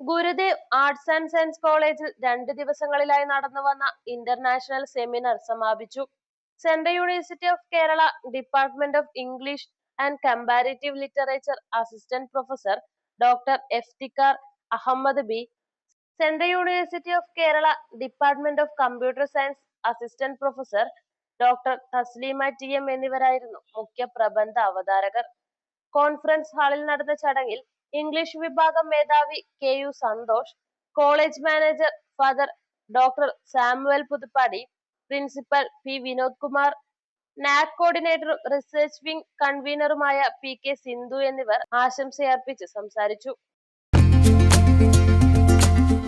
Gurudev arts and science കോളേജിൽ രണ്ട് ദിവസങ്ങളിലായി നടന്നു വന്ന ഇന്റർനാഷണൽ സെമിനാർ സമാപിച്ചു. Central university of Kerala department of English and comparative literature assistant professor doctor Eftikar Ahmed B central university of Kerala department of computer science assistant professor doctor Thasleema T M എന്നിവരായിരുന്നു മുഖ്യ പ്രബന്ധ അവതാരകർ. Conference ഹാളിൽ നടന്ന ചടങ്ങിൽ English വിഭാഗം മേധാവി K U Santhosh college manager father doctor Samuel Puthuppadi principal P Vinod Kumar NAAC കോർഡിനേറ്ററും research wing കൺവീനറുമായ P K Sindhu എന്നിവർ ആശംസയർപ്പിച്ച് സംസാരിച്ചു.